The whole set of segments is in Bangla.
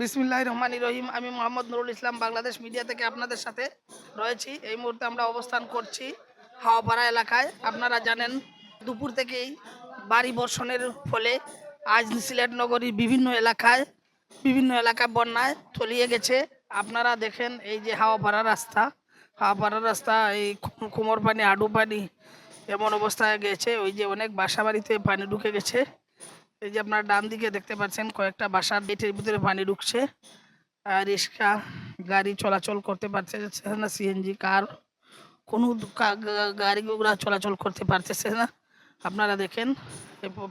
বিসমিল্লাহ রহমান রহিম। আমি মোহাম্মদ নুরুল ইসলাম, বাংলাদেশ মিডিয়া থেকে আপনাদের সাথে রয়েছি। এই মুহূর্তে আমরা অবস্থান করছি হাওয়াপাড়া এলাকায়। আপনারা জানেন, দুপুর থেকেই বাড়ি বর্ষণের ফলে আজ সিলেট নগরীর বিভিন্ন এলাকায়, বিভিন্ন এলাকা বন্যায় তলিয়ে গেছে। আপনারা দেখেন এই যে হাওয়াপাড়া রাস্তা। হাওয়াপাড়া রাস্তা, এই কুমোর পানি, আডু পানি এমন অবস্থায় গেছে। ওই যে অনেক বাসা বাড়িতে পানি ঢুকে গেছে। এই যে আপনার ডান দিকে দেখতে পাচ্ছেন, কয়েকটা বাসার গেটের ভিতরে পানি ঢুকছে। আর রিক্সা, গাড়ি চলাচল করতে পারছে না সিএনজি কার কোনো গাড়িগুলো চলাচল করতে পারতেছে না। আপনারা দেখেন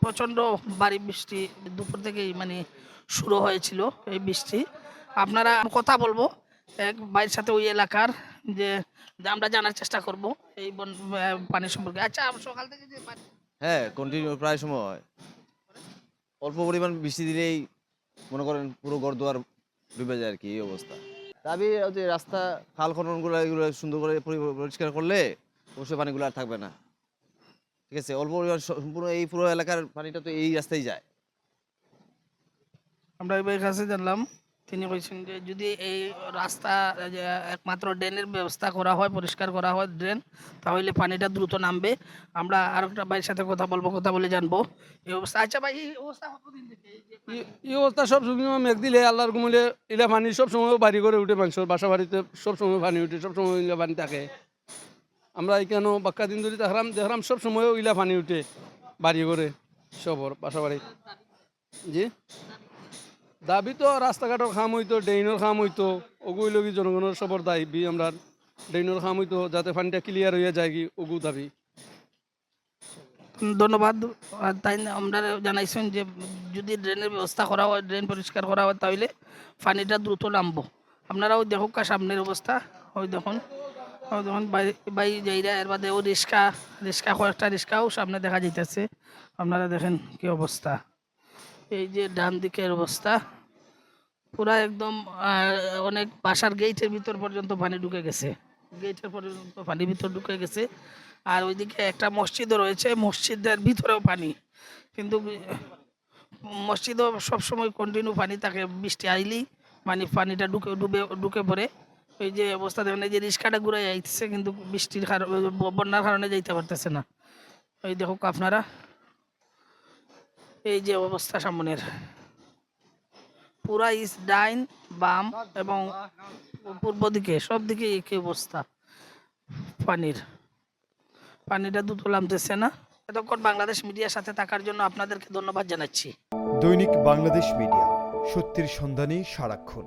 প্রচণ্ড বাড়ি বৃষ্টি দুপুর থেকেই মানে শুরু হয়েছিল এই বৃষ্টি। আপনারা কথা বলব এক ভাইয়ের সাথে ওই এলাকার যে আমরা জানার চেষ্টা করব এই পানি সম্পর্কে। আচ্ছা সকাল থেকে হ্যাঁ কন্টিনিউ প্রায় সময়। অল্প পরিমাণ বৃষ্টি দিলেই মনে করেন পুরো ঘর দুয়ার ডুবে যায় আর কি, এই অবস্থা। দাবি যে রাস্তা খাল খননগুলো, এগুলো সুন্দর করে পরিষ্কার করলে অবশ্যই পানিগুলো আর থাকবে না। ঠিক আছে, অল্প পরিমাণ সম্পূর্ণ এই পুরো এলাকার পানিটা তো এই রাস্তায় যায়। আমরা এই কাছে জানলাম তিনি বলছেন যে যদি এই রাস্তা একমাত্র ড্রেনের ব্যবস্থা করা হয়, পরিষ্কার করা হয় ড্রেন, তাহলে পানিটা দ্রুত নামবে। আমরা আর একটা ভাইয়ের সাথে কথা বলব, কথা বলে জানব। এই অবস্থা আচ্ছা ভাই, এই অবস্থা কতদিন থেকে? এই অবস্থা সব সময় মেঘ দিলে আল্লাহর ঘুমলে ইলা পানি সব সময় বাড়ি করে উঠে মানুষের বাসা বাড়িতে সব সময় পানি উঠে, সব সময় ইলা পানি থাকে। আমরা এখানে বাক্কা দিন ধরে দেখলাম দেখলাম সব সময় ইলা পানি উঠে বাড়ি করে সবর বাসা বাড়ি। জি? দাবি তো রাস্তাঘাটর খাম হইতো ড্রেইনের খাম হইতো ওগুই লগি জনগণের সবর দাবি আমরা ড্রেইনের খাম হইতো, যাতে পানিটা ক্লিয়ার হয়ে যায় কি, ওগু দাবি। ধন্যবাদ। তাই আমরা জানাইছেন যে যদি ড্রেনের ব্যবস্থা করা হয়, ড্রেন পরিষ্কার করা হয় তাহলে পানিটা দ্রুত নামবো। আপনারাও দেখুক সামনের অবস্থা, ওই দেখুন বাই- বাই যাইরা, এর বাদে ও রিক্সা রিক্সা, কয়েকটা রিক্সাও সামনে দেখা যাইতেছে। আপনারা দেখেন কি অবস্থা। এই যে ডান দিকের অবস্থা। পুরা একদম অনেক বাসার গেটের ভিতর পর্যন্ত পানি ঢুকে গেছে। গেটের পর্যন্ত পানি ভিতর ঢুকে গেছে। আর ওইদিকে একটা মসজিদও রয়েছে, মসজিদের ভিতরেও পানি। কিন্তু মসজিদও সবসময় কন্টিনিউ পানি থাকে, বৃষ্টি আইলেই মানে পানিটা ঢুকে, ডুবে, ঢুকে পড়ে। ওই যে অবস্থা দেখেন, এই যে রিক্সাটা ঘুরে যাইতেছে কিন্তু বৃষ্টির কারণে বন্যার কারণে যাইতে পারতেছে না। এই দেখুক আপনারা, এই যে অবস্থা সামনের। পুরা ইস ডাইন, বাম এবং পূর্ব দিকে, সব দিকে একই অবস্থা। পানির, পানিটা দুটো নামতেছে না। এতক্ষণ বাংলাদেশ মিডিয়ার সাথে থাকার জন্য আপনাদেরকে ধন্যবাদ জানাচ্ছি। দৈনিক বাংলাদেশ মিডিয়া, সত্যের সন্ধানে সারাক্ষণ।